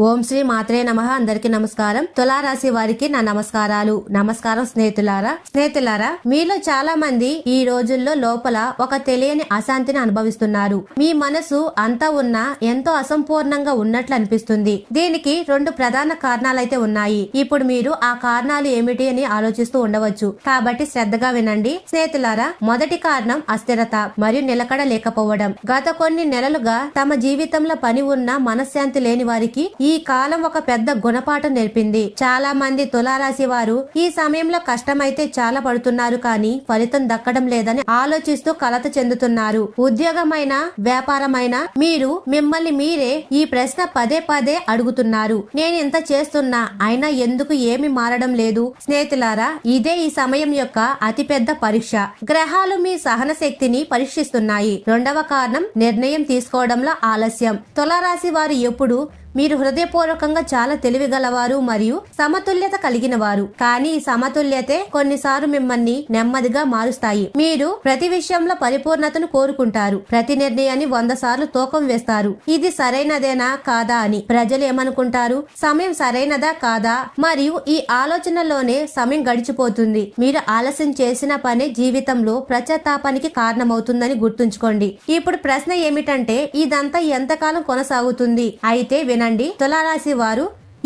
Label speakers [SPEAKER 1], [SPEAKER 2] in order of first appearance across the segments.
[SPEAKER 1] ఓం శ్రీ మాత్రే నమ. అందరికి నమస్కారం. తులారాశి వారికి నా నమస్కారాలు. నమస్కారం స్నేహితులారా. స్నేహితులారా మీలో చాలా మంది ఈ రోజుల్లో లోపల ఒక తెలియని అశాంతిని అనుభవిస్తున్నారు. మీ మనసు అంతా ఉన్నా ఎంతో అసంపూర్ణంగా ఉన్నట్లు అనిపిస్తుంది. దీనికి రెండు ప్రధాన కారణాలైతే ఉన్నాయి. ఇప్పుడు మీరు ఆ కారణాలు ఏమిటి అని ఆలోచిస్తూ ఉండవచ్చు. కాబట్టి శ్రద్ధగా వినండి. స్నేహితులారా మొదటి కారణం అస్థిరత మరియు నిలకడ లేకపోవడం. గత కొన్ని నెలలుగా తమ జీవితంలో పని ఉన్న మనశ్శాంతి లేని వారికి ఈ కాలం ఒక పెద్ద గుణపాఠం నేర్పింది. చాలా మంది తులారాశి వారు ఈ సమయంలో కష్టమైతే చాలా పడుతున్నారు కానీ ఫలితం దక్కడం లేదని ఆలోచిస్తూ కలత చెందుతున్నారు. ఉద్యోగమైన వ్యాపారమైన మీరు మిమ్మల్ని మీరే ఈ ప్రశ్న పదే పదే అడుగుతున్నారు. నేను ఇంత చేస్తున్నా అయినా ఎందుకు ఏమి మారడం లేదు? స్నేహితులారా ఇదే ఈ సమయం యొక్క అతిపెద్ద పరీక్ష. గ్రహాలు మీ సహన శక్తిని పరీక్షిస్తున్నాయి. రెండవ కారణం నిర్ణయం తీసుకోవడంలో ఆలస్యం. తులారాశి వారు ఎప్పుడు మీరు హృదయపూర్వకంగా చాలా తెలివిగలవారు మరియు సమతుల్యత కలిగిన వారు కానీ ఈ సమతుల్యతే కొన్నిసార్లు మిమ్మల్ని నెమ్మదిగా మారుస్తాయి. మీరు ప్రతి విషయంలో పరిపూర్ణతను కోరుకుంటారు. ప్రతి నిర్ణయాన్ని వంద సార్లు తూకం వేస్తారు. ఇది సరైనదేనా కాదా అని ప్రజలు ఏమనుకుంటారు? సమయం సరైనదా కాదా? మరియు ఈ ఆలోచనలోనే సమయం గడిచిపోతుంది. మీరు ఆలస్యం చేసిన పనే జీవితంలో ప్రచతాపానికి కారణమవుతుందని గుర్తుంచుకోండి. ఇప్పుడు ప్రశ్న ఏమిటంటే ఇదంతా ఎంతకాలం కొనసాగుతుంది? అయితే వినండి తులారాశి వారు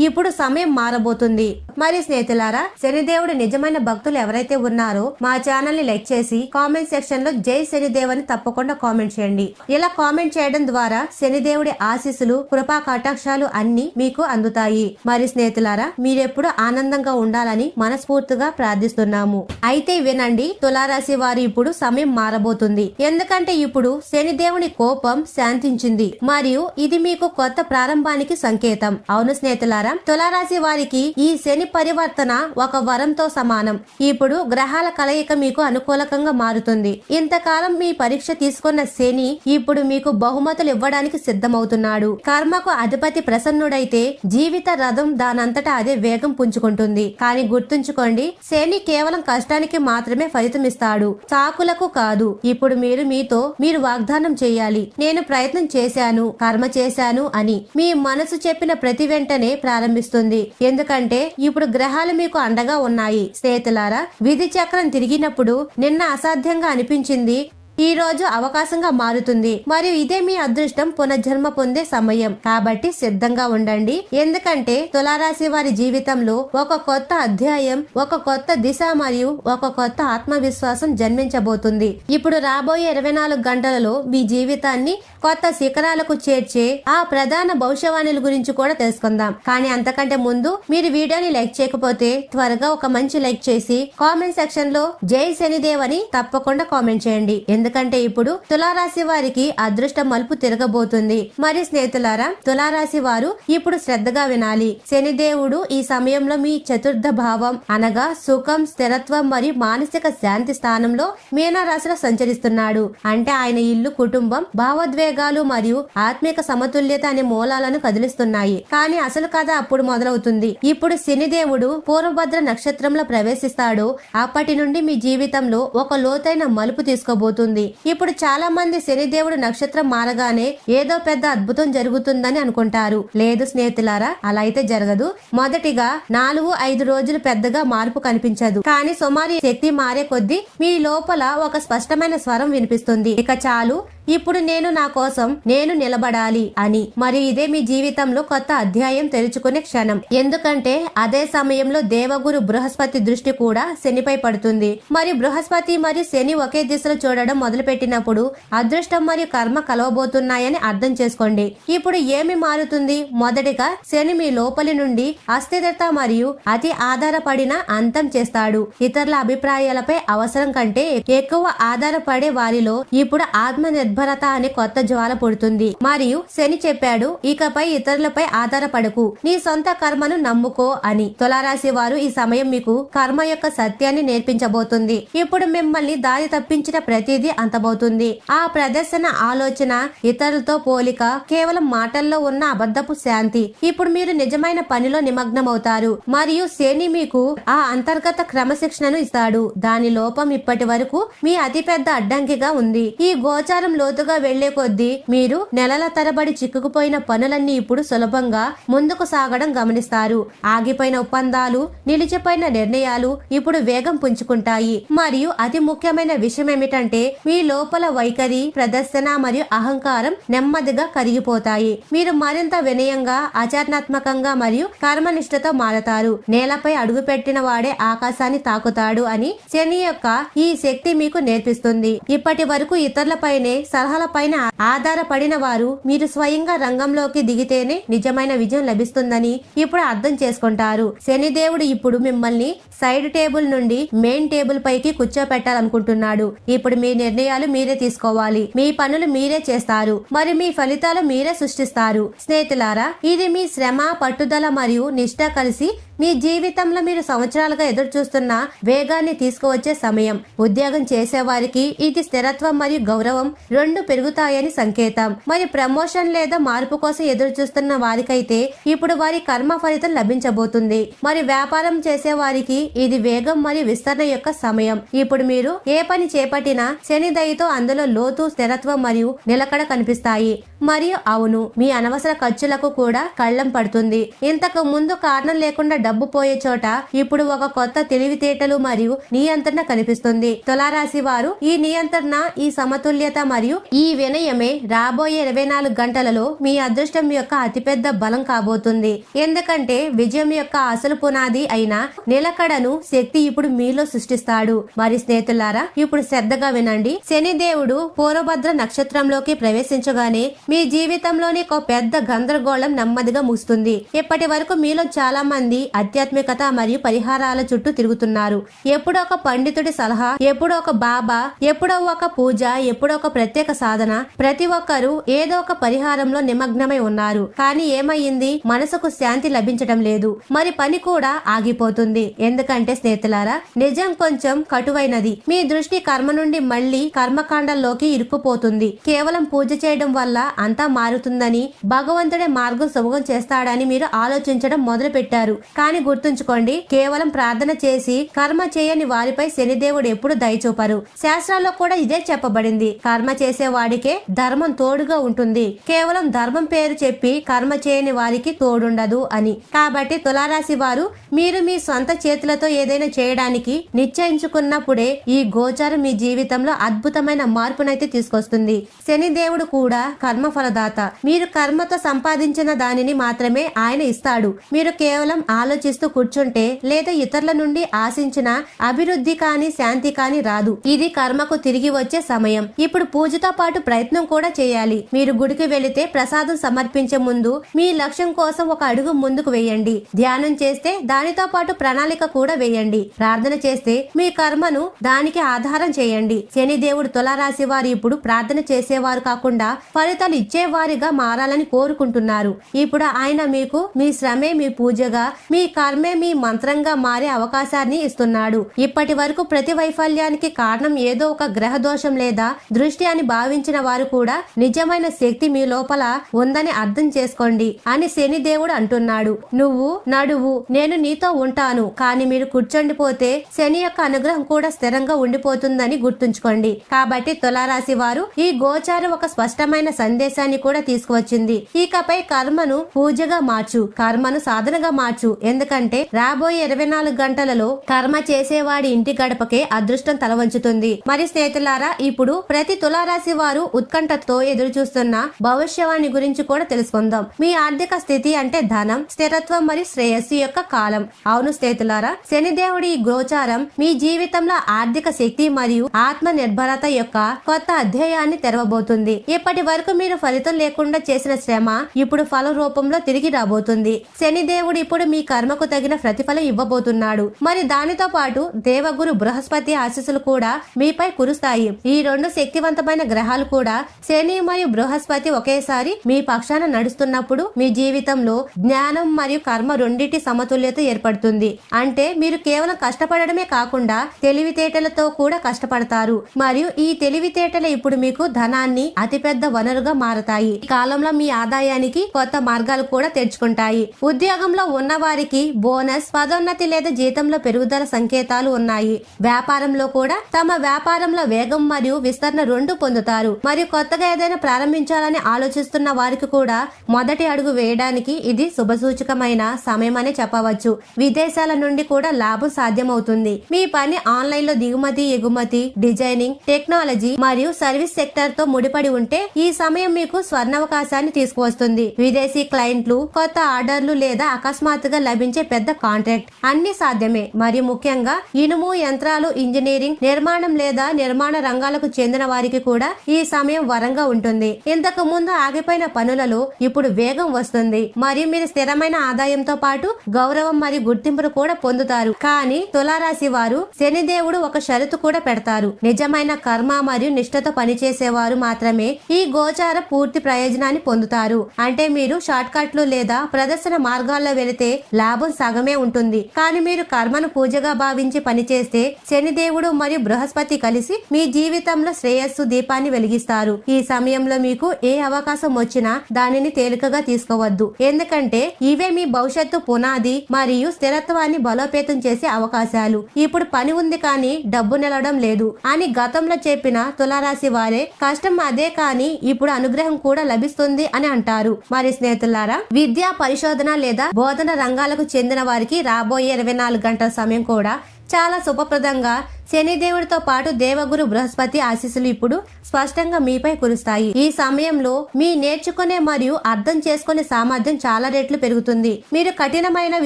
[SPEAKER 1] ఇప్పుడు సమయం మారబోతుంది. మరి స్నేహితులారా శనిదేవుడు నిజమైన భక్తులు ఎవరైతే ఉన్నారో మా ఛానల్ని లైక్ చేసి కామెంట్ సెక్షన్లో జై శనిదేవ్ అని తప్పకుండా కామెంట్ చేయండి. ఇలా కామెంట్ చేయడం ద్వారా శనిదేవుడి ఆశీస్సులు కృపా కటాక్షాలు అన్ని మీకు అందుతాయి. మరి స్నేహితులారా మీరెప్పుడు ఆనందంగా ఉండాలని మనస్ఫూర్తిగా ప్రార్థిస్తున్నాము. అయితే వినండి తులారాశి వారు ఇప్పుడు సమయం మారబోతుంది. ఎందుకంటే ఇప్పుడు శనిదేవుని కోపం శాంతించింది. మరియు ఇది మీకు కొత్త ప్రారంభానికి సంకేతం. అవును స్నేహితులారా తులారాశి వారికి ఈ శని పరివర్తన ఒక వరంతో సమానం. ఇప్పుడు గ్రహాల కలయిక మీకు అనుకూలకంగా మారుతుంది. ఇంతకాలం మీ పరీక్ష తీసుకున్న శని ఇప్పుడు మీకు బహుమతులు ఇవ్వడానికి సిద్ధమవుతున్నాడు. కర్మకు అధిపతి ప్రసన్నుడైతే జీవిత రథం దానంతటా అదే వేగం పుంజుకుంటుంది. కానీ గుర్తుంచుకోండి శని కేవలం కష్టానికి మాత్రమే ఫలితం ఇస్తాడు. సాకులకు కాదు. ఇప్పుడు మీరు మీతో మీరు వాగ్దానం చేయాలి. నేను ప్రయత్నం చేశాను కర్మ చేశాను అని. మీ మనసు చెప్పిన ప్రతి వెంటనే ప్రారంభిస్తుంది. ఎందుకంటే ఇప్పుడు గ్రహాలు మీకు అండగా ఉన్నాయి. స్నేహితులారా విధి చక్రం తిరిగినప్పుడు నిన్న అసాధ్యంగా అనిపించింది ఈ రోజు అవకాశంగా మారుతుంది. మరియు ఇదే మీ అదృష్టం పునర్జన్మ పొందే సమయం. కాబట్టి సిద్ధంగా ఉండండి. ఎందుకంటే తులారాశి వారి జీవితంలో ఒక కొత్త అధ్యాయం ఒక కొత్త దిశ మరియు ఒక కొత్త ఆత్మవిశ్వాసం జన్మించబోతుంది. ఇప్పుడు రాబోయే ఇరవై నాలుగు గంటలలో మీ జీవితాన్ని కొత్త శిఖరాలకు చేర్చే ఆ ప్రధాన భవిష్యవాణుల గురించి కూడా తెలుసుకుందాం. కానీ అంతకంటే ముందు మీరు వీడియోని లైక్ చేయకపోతే త్వరగా ఒక మంచి లైక్ చేసి కామెంట్ సెక్షన్లో జై శనిదేవ్ అని తప్పకుండా కామెంట్ చేయండి. ఎందుకంటే ఇప్పుడు తులారాశి వారికి అదృష్టం మలుపు తిరగబోతుంది. మరి స్నేహితులారా తులారాశి వారు ఇప్పుడు శ్రద్ధగా వినాలి. శనిదేవుడు ఈ సమయంలో మీ చతుర్థ భావం అనగా సుఖం స్థిరత్వం మరియు మానసిక శాంతి స్థానంలో మీనరాశిలో సంచరిస్తున్నాడు. అంటే ఆయన ఇల్లు కుటుంబం భావోద్వేగాలు మరియు ఆత్మిక సమతుల్యత అనే మూలాలను కదిలిస్తున్నాయి. కానీ అసలు కథ అప్పుడు మొదలవుతుంది. ఇప్పుడు శనిదేవుడు పూర్వభద్ర నక్షత్రంలో ప్రవేశిస్తాడు. అప్పటి నుండి మీ జీవితంలో ఒక లోతైన మలుపు తీసుకోబోతుంది. ఇప్పుడు చాలా మంది శనిదేవుడు నక్షత్రం మారగానే ఏదో పెద్ద అద్భుతం జరుగుతుందని అనుకుంటారు. లేదు స్నేహితులారా అలా అయితే జరగదు. మొదటిగా నాలుగు ఐదు రోజులు పెద్దగా మార్పు కనిపించదు. కానీ సుమారు శక్తి మారే కొద్దీ మీ లోపల ఒక స్పష్టమైన స్వరం వినిపిస్తుంది. ఇక చాలు ఇప్పుడు నేను నా కోసం నేను నిలబడాలి అని. మరియు ఇదే మీ జీవితంలో కొత్త అధ్యాయం తెరుచుకునే క్షణం. ఎందుకంటే అదే సమయంలో దేవగురు బృహస్పతి దృష్టి కూడా శనిపై పడుతుంది. మరి బృహస్పతి మరియు శని ఒకే దిశలో చూడడం మొదలుపెట్టినప్పుడు అదృష్టం మరియు కర్మ కలవబోతున్నాయని అర్థం చేసుకోండి. ఇప్పుడు ఏమి మారుతుంది? మొదటిగా శని మీ లోపలి నుండి అస్థిరత మరియు అతి ఆధారపడిన అంతం చేస్తాడు. ఇతరుల అభిప్రాయాలపై అవసరం కంటే ఎక్కువ ఆధారపడే వారిలో ఇప్పుడు ఆత్మ నిర్భరత అనే కొత్త జ్వాల పుడుతుంది. మరియు శని చెప్పాడు ఇకపై ఇతరులపై ఆధారపడకు. నీ సొంత కర్మను నమ్ముకో అని. తులారాశి వారు ఈ సమయం మీకు కర్మ యొక్క సత్యాన్ని నేర్పించబోతుంది. ఇప్పుడు మిమ్మల్ని దారి తప్పించిన ప్రతిదీ అంతమవుతుంది ఆ ప్రదర్శన ఆలోచన ఇతరులతో పోలిక కేవలం మాటల్లో ఉన్న అబద్ధపు శాంతి. ఇప్పుడు మీరు నిజమైన పనిలో నిమగ్నమవుతారు. మరియు శని మీకు ఆ అంతర్గత క్రమశిక్షణను ఇస్తాడు. దాని లోపం ఇప్పటి వరకు మీ అతిపెద్ద అడ్డంకిగా ఉంది. ఈ గోచారంలో లోతుగా వెళ్ళే కొద్దీ మీరు నెలల తరబడి చిక్కుకుపోయిన పనులన్నీ ఇప్పుడు సులభంగా ముందుకు సాగడం గమనిస్తారు. ఆగిపోయిన ఒప్పందాలు నిలిచిపోయిన నిర్ణయాలు ఇప్పుడు వేగం పుంజుకుంటాయి. మరియు అతి ముఖ్యమైన విషయం ఏమిటంటే మీ లోపల వైఖరి ప్రదర్శన మరియు అహంకారం నెమ్మదిగా కరిగిపోతాయి. మీరు మరింత వినయంగా ఆచరణాత్మకంగా మరియు కర్మనిష్టతో మారతారు. నేలపై అడుగుపెట్టిన వాడే ఆకాశాన్ని తాకుతాడు అని శని యొక్క ఈ శక్తి మీకు నేర్పిస్తుంది. ఇప్పటి వరకు ఇతరులపైనే సలహాలపైన ఆధారపడిన వారు మీరు స్వయంగా రంగంలోకి దిగితేనే నిజమైన విజయం లభిస్తుందని ఇప్పుడు అర్థం చేసుకుంటారు. శనిదేవుడు ఇప్పుడు మిమ్మల్ని సైడ్ టేబుల్ నుండి మెయిన్ టేబుల్ పైకి కూర్చోపెట్టాలనుకుంటున్నాడు. ఇప్పుడు మీ నిర్ణయాలు మీరే తీసుకోవాలి. మీ పనులు మీరే చేస్తారు. మరి మీ ఫలితాలు మీరే సృష్టిస్తారు. స్నేహితులారా ఇది మీ శ్రమ పట్టుదల మరియు నిష్ఠ కలిసి మీ జీవితంలో మీరు సంవత్సరాలుగా ఎదురు చూస్తున్న వేగాన్ని తీసుకువచ్చే సమయం. ఉద్యోగం చేసేవారికి ఇది స్థిరత్వం మరియు గౌరవం. రెండు పెరుగుతాయని సంకేతం. మరి ప్రమోషన్ లేదా మార్పు కోసం ఎదురు చూస్తున్న వారికైతే ఇప్పుడు వారి కర్మ ఫలితం లభించబోతుంది. మరి వ్యాపారం చేసే వారికి ఇది వేగం మరియు విస్తరణ యొక్క సమయం. ఇప్పుడు మీరు ఏ పని చేపట్టినా శని దయతో అందులో లోతు స్థిరత్వం మరియు నిలకడ కనిపిస్తాయి. మరియు అవును మీ అనవసర ఖర్చులకు కూడా కళ్ళం పడుతుంది. ఇంతకు ముందు కారణం లేకుండా డబ్బు పోయే చోట ఇప్పుడు ఒక కొత్త తెలివితేటలు మరియు నియంత్రణ కనిపిస్తుంది. తులారాశి వారు ఈ నియంత్రణ ఈ సమతుల్యత మరియు ఈ వినయమే రాబోయే ఇరవై నాలుగు గంటలలో మీ అదృష్టం యొక్క అతిపెద్ద బలం కాబోతుంది. ఎందుకంటే విజయం యొక్క అసలు పునాది అయిన నిలకడను శక్తి ఇప్పుడు మీలో సృష్టిస్తాడు. మరి స్నేహితులారా ఇప్పుడు శ్రద్ధగా వినండి. శనిదేవుడు పూర్వభద్ర నక్షత్రంలోకి ప్రవేశించగానే మీ జీవితంలోని ఒక పెద్ద గందరగోళం నెమ్మదిగా ముగుస్తుంది. ఇప్పటి వరకు మీలో చాలా మంది ఆధ్యాత్మికత మరియు పరిహారాల చుట్టూ తిరుగుతున్నారు. ఎప్పుడో ఒక పండితుడి సలహా ఎప్పుడో ఒక బాబా ఎప్పుడో ఒక పూజ ఎప్పుడో ఒక ప్రత్యేక సాధన ప్రతి ఒక్కరూ ఏదో ఒక పరిహారంలో నిమగ్నమై ఉన్నారు. కానీ ఏమయ్యింది మనసుకు శాంతి లభించడం లేదు. మరి పని కూడా ఆగిపోతుంది. ఎందుకంటే స్నేహితులారా నిజం కొంచెం కటువైనది. మీ దృష్టి కర్మ నుండి మళ్ళీ కర్మకాండంలోకి ఇరుక్కుపోతుంది. కేవలం పూజ చేయడం వల్ల అంతా మారుతుందని భగవంతుడే మార్గం సుభగం చేస్తాడని మీరు ఆలోచించడం మొదలు పెట్టారు కానీ గుర్తుంచుకోండి కేవలం ప్రార్థన చేసి కర్మ చేయని వారిపై శనిదేవుడు ఎప్పుడు దయచూపరు శాస్త్రాల్లో కూడా ఇదే చెప్పబడింది. కర్మ చేసే వాడికే ధర్మం తోడుగా ఉంటుంది. కేవలం ధర్మం పేరు చెప్పి కర్మ చేయని వారికి తోడుండదు అని. కాబట్టి తులారాశి వారు మీరు మీ సొంత చేతులతో ఏదైనా చేయడానికి నిశ్చయించుకున్నప్పుడే ఈ గోచారం మీ జీవితంలో అద్భుతమైన మార్పునైతే తీసుకొస్తుంది. శని దేవుడు కూడా కర్మ ఫలదాత మీరు కర్మతో సంపాదించిన దానిని మాత్రమే ఆయన ఇస్తాడు. మీరు కేవలం ఆలోచిస్తూ కూర్చుంటే లేదా ఇతరుల నుండి ఆశించిన అభివృద్ధి కాని శాంతి కాని రాదు. ఇది కర్మకు తిరిగి వచ్చే సమయం. ఇప్పుడు పూజతో పాటు ప్రయత్నం కూడా చేయాలి. మీరు గుడికి వెళితే ప్రసాదం సమర్పించే ముందు మీ లక్ష్యం కోసం ఒక అడుగు ముందుకు వేయండి. ధ్యానం చేస్తే దానితో పాటు ప్రణాళిక కూడా వేయండి. ప్రార్థన చేస్తే మీ కర్మను దానికి ఆధారం చేయండి. శనిదేవుడు తులారాశి వారు ఇప్పుడు ప్రార్థన చేసేవారు కాకుండా ఫలితాలు ఇచ్చేవారిగా మారాలని కోరుకుంటున్నారు. ఇప్పుడు ఆయన మీకు మీ శ్రమే మీ పూజగా మీ కర్మే మీ మంత్రంగా మారే అవకాశాన్ని ఇస్తున్నాడు. ఇప్పటి వరకు ప్రతి వైఫల్యానికి కారణం ఏదో ఒక గ్రహ దోషం లేదా దృష్టి అని భావించిన వారు కూడా నిజమైన శక్తి మీ లోపల ఉందని అర్థం చేసుకోండి అని శని దేవుడు అంటున్నాడు. నువ్వు నడువు నేను నీతో ఉంటాను. కానీ మీరు కూర్చొండిపోతే శని యొక్క అనుగ్రహం కూడా స్థిరంగా ఉండిపోతుందని గుర్తుంచుకోండి. కాబట్టి తులారాశి వారు ఈ గోచారం ఒక స్పష్టమైన సందేశాన్ని కూడా తీసుకువచ్చింది. ఇకపై కర్మను పూజగా మార్చు కర్మను సాధనగా మార్చు. ఎందుకంటే రాబోయే ఇరవై నాలుగు గంటలలో కర్మ చేసేవాడి ఇంటి గడపకే అదృష్టం తలవంచుతుంది. మరి స్నేహితులారా ఇప్పుడు ప్రతి తులారాశి వారు ఉత్కంఠతో ఎదురు చూస్తున్న భవిష్యవాణి గురించి కూడా తెలుసుకుందాం. మీ ఆర్థిక స్థితి అంటే ధనం స్థిరత్వం మరియు శ్రేయస్సు యొక్క కాలం. అవును స్నేహితులారా శనిదేవుడి ఈ గోచారం మీ జీవితంలో ఆర్థిక శక్తి మరియు ఆత్మ నిర్భరత యొక్క కొత్త అధ్యాయాన్ని తెరవబోతుంది. ఇప్పటి వరకు మీరు ఫలితం లేకుండా చేసిన శ్రమ ఇప్పుడు ఫల రూపంలో తిరిగి రాబోతుంది. శనిదేవుడు ఇప్పుడు మీ కర్మకు తగిన ప్రతిఫలం ఇవ్వబోతున్నాడు. మరి దానితో పాటు దేవగురు బృహస్పతి ఆశీస్సులు కూడా మీపై కురుస్తాయి. ఈ రెండు శక్తివంతమైన గ్రహాలు కూడా శని మరియు బృహస్పతి ఒకేసారి మీ పక్షాన నడుస్తున్నప్పుడు మీ జీవితంలో జ్ఞానం మరియు కర్మ రెండింటి సమతుల్యత ఏర్పడుతుంది. అంటే మీరు కేవలం కష్టపడడమే కాకుండా తెలివితేటలతో కూడా కష్టపడతారు. మరియు ఈ తెలివితేటలు ఇప్పుడు మీకు ధనాన్ని అతిపెద్ద వనరుగా మారతాయి. ఈ కాలంలో మీ ఆదాయానికి కొత్త మార్గాలు కూడా తెరుచుకుంటాయి. ఉద్యోగంలో ఉన్న వారికి బోనస్ పదోన్నతి లేదా జీతంలో పెరుగుదల సంకేతాలు ఉన్నాయి. వ్యాపారంలో కూడా తమ వ్యాపారంలో వేగం మరియు విస్తరణ రెండు పొందుతారు. మరియు కొత్తగా ఏదైనా ప్రారంభించాలని ఆలోచిస్తున్న వారికి కూడా మొదటి అడుగు వేయడానికి ఇది శుభసూచకమైన సమయం అని చెప్పవచ్చు. విదేశాల నుండి కూడా లాభం సాధ్యమవుతుంది. మీ పని ఆన్లైన్లో దిగుమతి ఎగుమతి డిజైనింగ్ టెక్నాలజీ మరియు సర్వీస్ సెక్టర్తో ముడిపడి ఉంటే ఈ సమయం మీకు స్వర్ణావకాశాన్ని తీసుకువస్తుంది. విదేశీ క్లయింట్లు కొత్త ఆర్డర్లు లేదా అకస్మాత్తుగా లభించే పెద్ద కాంట్రాక్ట్. అన్ని సాధ్యమే. మరియు ముఖ్యంగా ఇనుము యంత్రాలు ఇంజనీరింగ్ నిర్మాణం లేదా నిర్మాణ రంగాలకు చెందిన వారికి కూడా ఈ సమయం వరంగా ఉంటుంది. ఇంతకు ముందు ఆగిపోయిన పనులలో ఇప్పుడు వేగం వస్తుంది. మరియు మీరు స్థిరమైన ఆదాయంతో పాటు గౌరవం మరియు గుర్తింపును కూడా పొందుతారు. కానీ తులారాశి వారు శనిదేవుడు ఒక షరతు కూడా పెడతారు. నిజమైన కర్మ మరియు నిష్ఠతో పనిచేసేవారు మాత్రమే ఈ గోచార పూర్తి ప్రయోజనాన్ని పొందుతారు. అంటే మీరు షార్ట్ కట్లు లేదా ప్రదర్శన మార్గాల్లో వెళితే లాభం సగమే ఉంటుంది. కానీ మీరు కర్మను పూజగా భావించి పనిచేస్తే శనిదేవుడు మరియు బృహస్పతి కలిసి మీ జీవితంలో శ్రేయస్సు దీపాన్ని వెలిగిస్తారు. ఈ సమయంలో మీకు ఏ అవకాశం వచ్చినా దానిని తేలికగా తీసుకోవద్దు. ఎందుకంటే ఇవే మీ భవిష్యత్తు పునాది మరియు స్థిరత్వాన్ని బలోపేతం చేసే అవకాశాలు. ఇప్పుడు పని ఉంది కానీ డబ్బు నిలవడం లేదు అని గతంలో చెప్పిన తులారాశి వారే కష్టం అదే కానీ ఇప్పుడు అనుగ్రహం కూడా లభిస్తుంది అని అంటారు. మరి స్నేహితులారా విద్యా పరిశోధన లేదా బోధన రంగాలకు చెందిన వారికి రాబోయే ఇరవై నాలుగు గంటల సమయం కూడా చాలా శుభప్రదంగా శనిదేవుడితో పాటు దేవగురు బృహస్పతి ఆశీస్సులు ఇప్పుడు స్పష్టంగా మీపై కురుస్తాయి. ఈ సమయంలో మీ నేర్చుకునే మరియు అర్థం చేసుకునే సామర్థ్యం చాలా రెట్లు పెరుగుతుంది. మీరు కఠినమైన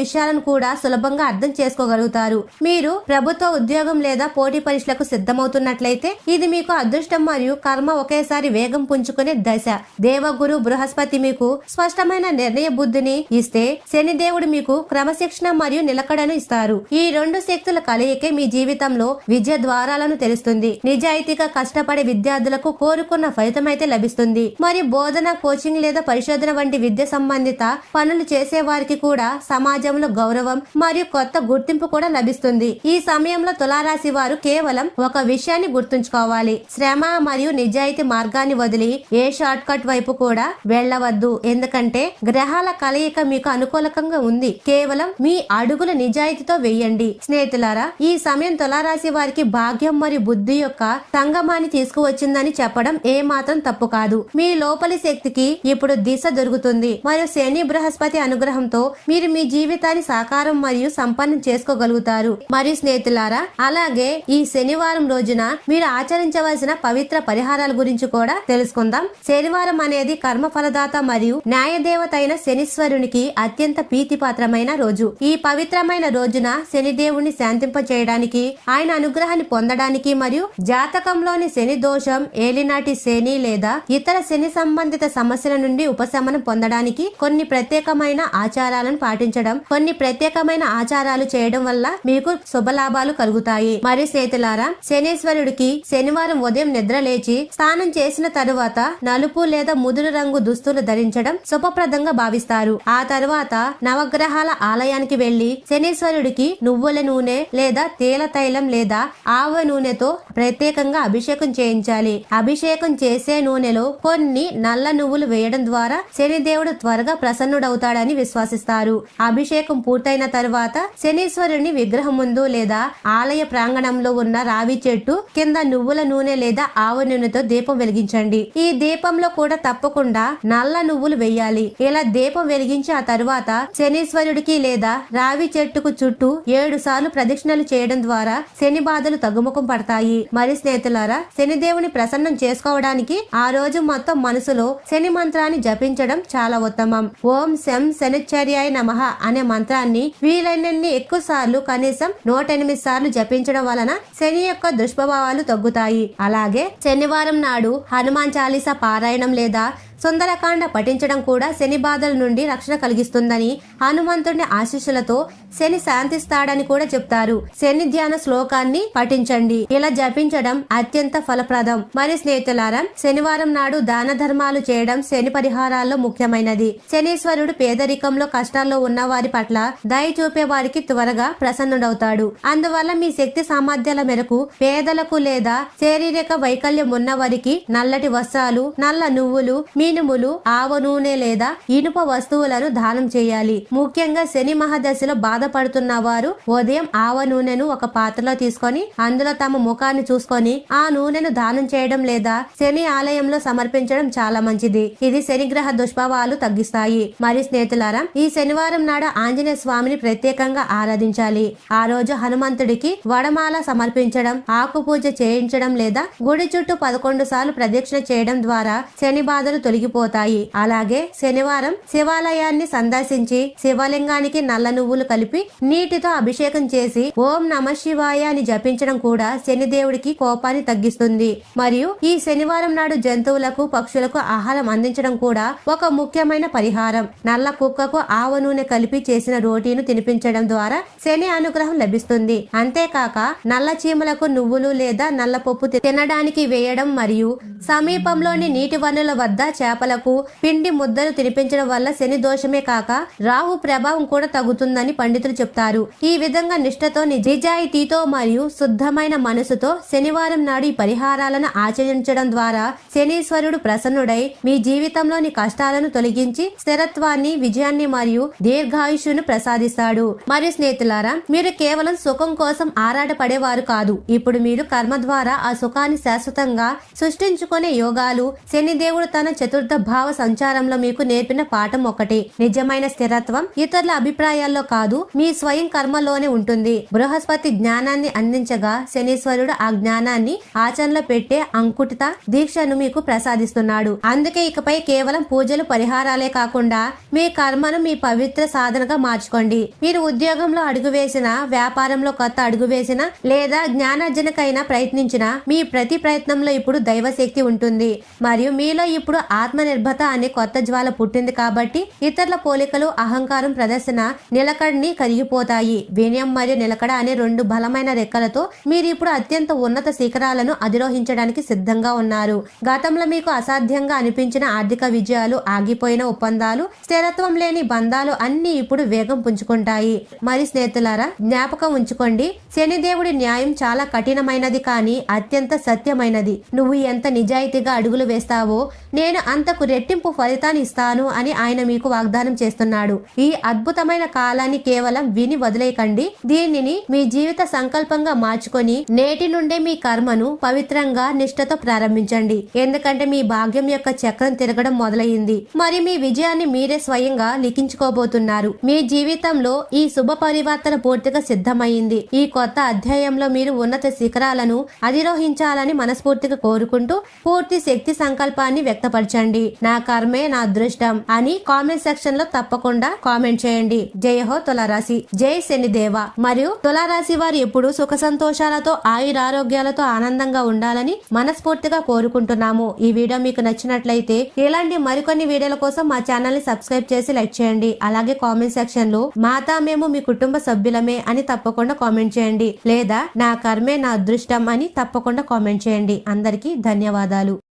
[SPEAKER 1] విషయాలను కూడా సులభంగా అర్థం చేసుకోగలుగుతారు. మీరు ప్రభుత్వ ఉద్యోగం లేదా పోటీ పరీక్షలకు సిద్ధమవుతున్నట్లయితే ఇది మీకు అదృష్టం మరియు కర్మ ఒకేసారి వేగం పుంజుకునే దశ. దేవగురు బృహస్పతి మీకు స్పష్టమైన నిర్ణయ బుద్ధిని ఇస్తే శనిదేవుడు మీకు క్రమశిక్షణ మరియు నిలకడను ఇస్తారు. ఈ రెండు శక్తుల కలయికే మీ జీవితంలో విద్య ద్వారాలను తెలుస్తుంది నిజాయితీగా కష్టపడే విద్యార్థులకు కోరుకున్న ఫలితం అయితే లభిస్తుంది. మరి బోధన కోచింగ్ లేదా పరిశోధన వంటి విద్య సంబంధిత పనులు చేసే వారికి కూడా సమాజంలో గౌరవం మరియు కొత్త గుర్తింపు కూడా లభిస్తుంది. ఈ సమయంలో తులారాశి వారు కేవలం ఒక విషయాన్ని గుర్తుంచుకోవాలి. శ్రమ మరియు నిజాయితీ మార్గాన్ని వదిలి ఏ షార్ట్ కట్ వైపు కూడా వెళ్ళవద్దు. ఎందుకంటే గ్రహాల కలయిక మీకు అనుకూలకంగా ఉంది. కేవలం మీ అడుగులు నిజాయితీతో వేయండి. స్నేహితులారా ఈ సమయం తులారాశి వారికి భాగ్యం మరియు బుద్ధి యొక్క సంగమాన్ని తీసుకువచ్చిందని చెప్పడం ఏ మాత్రం తప్పు కాదు. మీ లోపలి శక్తికి ఇప్పుడు దిశ దొరుకుతుంది. మరియు శని బృహస్పతి అనుగ్రహంతో మీరు మీ జీవితాన్ని సాకారం మరియు సంపన్నం చేసుకోగలుగుతారు. మరియు స్నేహితులారా అలాగే ఈ శనివారం రోజున మీరు ఆచరించవలసిన పవిత్ర పరిహారాల గురించి కూడా తెలుసుకుందాం. శనివారం అనేది కర్మ ఫలదాత మరియు న్యాయదేవత అయిన శనీశ్వరునికి అత్యంత ప్రీతిపాత్రమైన రోజు. ఈ పవిత్రమైన రోజున శనిదేవుని శాంతి వర్తింపచేయడానికి ఆయన అనుగ్రహాన్ని పొందడానికి మరియు జాతకంలోని శని దోషం ఏలినాటి శని లేదా ఇతర శని సంబంధిత సమస్యల నుండి ఉపశమనం పొందడానికి కొన్ని ప్రత్యేకమైన ఆచారాలను పాటించడం కొన్ని ప్రత్యేకమైన ఆచారాలు చేయడం వల్ల మీకు శుభలాభాలు కలుగుతాయి. మరి స్నేహితులారా శనీశ్వరుడికి శనివారం ఉదయం నిద్ర లేచి స్నానం చేసిన తరువాత నలుపు లేదా ముదురు రంగు దుస్తులు ధరించడం శుభప్రదంగా భావిస్తారు. ఆ తరువాత నవగ్రహాల ఆలయానికి వెళ్ళి శనీశ్వరుడికి నువ్వుల నూనె లేదా తేల తైలం లేదా ఆవ నూనెతో ప్రత్యేకంగా అభిషేకం చేయించాలి. అభిషేకం చేసే నూనెలో కొన్ని నల్ల నువ్వులు వేయడం ద్వారా శనిదేవుడు త్వరగా ప్రసన్నుడవుతాడని విశ్వసిస్తారు. అభిషేకం పూర్తయిన తరువాత శనీశ్వరుని విగ్రహం ముందు లేదా ఆలయ ప్రాంగణంలో ఉన్న రావి చెట్టు కింద నువ్వుల నూనె లేదా ఆవ నూనెతో దీపం వెలిగించండి. ఈ దీపంలో కూడా తప్పకుండా నల్ల నువ్వులు వేయాలి. ఇలా దీపం వెలిగించి ఆ తరువాత శనీశ్వరుడికి లేదా రావి చెట్టుకు చుట్టూ ఏడు సార్లు ప్రదక్షిణ ప్రదక్షిణలు చేయడం ద్వారా శని బాధలు తగ్గుముఖం పడతాయి. మరి స్నేహితులారా శనిదేవుని ప్రసన్నం చేసుకోవడానికి ఆ రోజు మొత్తం మనసులో శని మంత్రాన్ని జపించడం చాలా ఉత్తమం. ఓం శం శనిచర్యాయ నమః అనే మంత్రాన్ని వీలైనన్ని ఎక్కువ సార్లు కనీసం నూట ఎనిమిది సార్లు జపించడం వలన శని యొక్క దుష్ప్రభావాలు తగ్గుతాయి. అలాగే శనివారం నాడు హనుమాన్ చాలీసా పారాయణం లేదా సుందరకాండ పఠించడం కూడా శని బాధల నుండి రక్షణ కలిగిస్తుందని హనుమంతుడి ఆశీస్సులతో శని శాంతిస్తాడని కూడా చెప్తారు. శని ధ్యాన శ్లోకాన్ని పఠించండి. ఇలా జపించడం అత్యంత ఫలప్రదం. మరి స్నేహితులారా శనివారం నాడు దాన ధర్మాలు చేయడం శని పరిహారాల్లో ముఖ్యమైనది. శనీశ్వరుడు పేదరికంలో కష్టాల్లో ఉన్న వారి పట్ల దయ చూపే వారికి త్వరగా ప్రసన్నుడవుతాడు. అందువల్ల మీ శక్తి సామర్థ్యాల మేరకు పేదలకు లేదా శారీరక వైకల్యం ఉన్న వారికి నల్లటి వస్త్రాలు నల్ల నువ్వులు మీ మినుములు ఆవ నూనె లేదా ఇనుప వస్తువులను దానం చేయాలి. ముఖ్యంగా శని మహాదశలో బాధపడుతున్న వారు ఉదయం ఆవ నూనెను ఒక పాత్రలో తీసుకొని అందులో తమ ముఖాన్ని చూసుకొని ఆ నూనెను దానం చేయడం లేదా శని ఆలయంలో సమర్పించడం చాలా మంచిది. ఇది శనిగ్రహ దుష్ప్రభావాలు తగ్గిస్తాయి. మరి స్నేహితులారా ఈ శనివారం నాడు ఆంజనేయ స్వామిని ప్రత్యేకంగా ఆరాధించాలి. ఆ రోజు హనుమంతుడికి వడమాల సమర్పించడం ఆకు పూజ చేయించడం లేదా గుడి చుట్టూ పదకొండు సార్లు ప్రదక్షిణ చేయడం ద్వారా శని బాధలు తొలగి తొలగిపోతాయి అలాగే శనివారం శివాలయాన్ని సందర్శించి శివలింగానికి నల్ల నువ్వులు కలిపి నీటితో అభిషేకం చేసి ఓం నమ శివాయ అని జపించడం కూడా శనిదేవుడికి కోపాన్ని తగ్గిస్తుంది. మరియు ఈ శనివారం నాడు జంతువులకు పక్షులకు ఆహారం అందించడం కూడా ఒక ముఖ్యమైన పరిహారం. నల్ల కుక్కకు ఆవ నూనె కలిపి చేసిన రోటీను తినిపించడం ద్వారా శని అనుగ్రహం లభిస్తుంది. అంతేకాక నల్ల చీమలకు నువ్వులు లేదా నల్ల పప్పు తినడానికి వేయడం మరియు సమీపంలోని నీటి వనరుల వద్ద చేపలకు పిండి ముద్దలు తినిపించడం వల్ల శని దోషమే కాక రాహు ప్రభావం కూడా తగ్గుతుందని పండితులు చెప్తారు. ఈ విధంగా నిష్ఠతో నిజాయితీతో మరియు శుద్ధమైన మనసుతో శనివారం నాడు ఈ పరిహారాలను ఆచరించడం ద్వారా శనీశ్వరుడు ప్రసన్నుడై మీ జీవితంలోని కష్టాలను తొలగించి స్థిరత్వాన్ని విజయాన్ని మరియు దీర్ఘాయుషును ప్రసాదిస్తాడు. మరియు స్నేహితులారా మీరు కేవలం సుఖం కోసం ఆరాటపడేవారు కాదు. ఇప్పుడు మీరు కర్మ ద్వారా ఆ సుఖాన్ని శాశ్వతంగా సృష్టించుకునే యోగాలు శనిదేవుడు తన చతుర్థ భావ సంచారంలో మీకు నేర్పిన పాఠం ఒకటి. నిజమైన స్థిరత్వం ఇతరుల అభిప్రాయాల్లో కాదు మీ స్వయం కర్మలోనే ఉంటుంది. బృహస్పతి జ్ఞానాన్ని అందించగా శనీశ్వరుడు ఆ జ్ఞానాన్ని ఆచరణలో పెట్టే అంకుటిత దీక్షను మీకు ప్రసాదిస్తున్నాడు. అందుకే ఇకపై కేవలం పూజలు పరిహారాలే కాకుండా మీ కర్మను మీ పవిత్ర సాధనగా మార్చుకోండి. మీరు ఉద్యోగంలో అడుగు వేసిన వ్యాపారంలో కొత్త అడుగు వేసిన లేదా జ్ఞానార్జనకైనా ప్రయత్నించిన మీ ప్రతి ప్రయత్నంలో ఇప్పుడు దైవశక్తి ఉంటుంది. మరియు మీలో ఇప్పుడు ఆత్మనిర్భత అనే కొత్త జ్వాల పుట్టింది కాబట్టి ఇతరుల పోలికలు అహంకారం ప్రదర్శన నిలకడని కరిగిపోతాయి. వినయం మరియు నిలకడ అనే రెండు బలమైన రెక్కలతో మీరు ఇప్పుడు అత్యంత ఉన్నత శిఖరాలను అధిరోహించడానికి సిద్ధంగా ఉన్నారు. గతంలో మీకు అసాధ్యంగా అనిపించిన ఆర్థిక విజయాలు ఆగిపోయిన ఒప్పందాలు స్థిరత్వం లేని బంధాలు అన్ని ఇప్పుడు వేగం పుంజుకుంటాయి. మరి స్నేహితులారా జ్ఞాపకం ఉంచుకోండి. శనిదేవుడి న్యాయం చాలా కఠినమైనది కానీ అత్యంత సత్యమైనది. నువ్వు ఎంత నిజాయితీగా అడుగులు వేస్తావో నేను అంతకు రెట్టింపు ఫలితాన్ని ఇస్తాను అని ఆయన మీకు వాగ్దానం చేస్తున్నాడు. ఈ అద్భుతమైన కాలాన్ని కేవలం విని వదిలేయకండి. దీనిని మీ జీవిత సంకల్పంగా మార్చుకొని నేటి నుండే మీ కర్మను పవిత్రంగా నిష్ఠతో ప్రారంభించండి. ఎందుకంటే మీ భాగ్యం యొక్క చక్రం తిరగడం మొదలైంది మరి మీ విజయాన్ని మీరే స్వయంగా లిఖించుకోబోతున్నారు. మీ జీవితంలో ఈ శుభ పరివర్తన పూర్తిగా సిద్ధమైంది. ఈ కొత్త అధ్యాయంలో మీరు ఉన్నత శిఖరాలను అధిరోహించాలని మనస్ఫూర్తిగా కోరుకుంటూ పూర్తి శక్తి సంకల్పాన్ని వ్యక్తపరచండి. నా కర్మే నా అదృష్టం అని కామెంట్ సెక్షన్లో తప్పకుండా కామెంట్ చేయండి. జయ హో తులారాశి. జై శనిదేవ. మరియు తులారాశి వారు ఎప్పుడు సుఖ సంతోషాలతో ఆయురారోగ్యాలతో ఆనందంగా ఉండాలని మనస్ఫూర్తిగా కోరుకుంటున్నాము. ఈ వీడియో మీకు నచ్చినట్లయితే ఇలాంటి మరికొన్ని వీడియోల కోసం మా ఛానల్ని సబ్స్క్రైబ్ చేసి లైక్ చేయండి. అలాగే కామెంట్ సెక్షన్లో మాతా మేము మీ కుటుంబ సభ్యులమే అని తప్పకుండా కామెంట్ చేయండి. లేదా నా కర్మే నా అదృష్టం అని తప్పకుండా కామెంట్ చేయండి. అందరికీ ధన్యవాదాలు.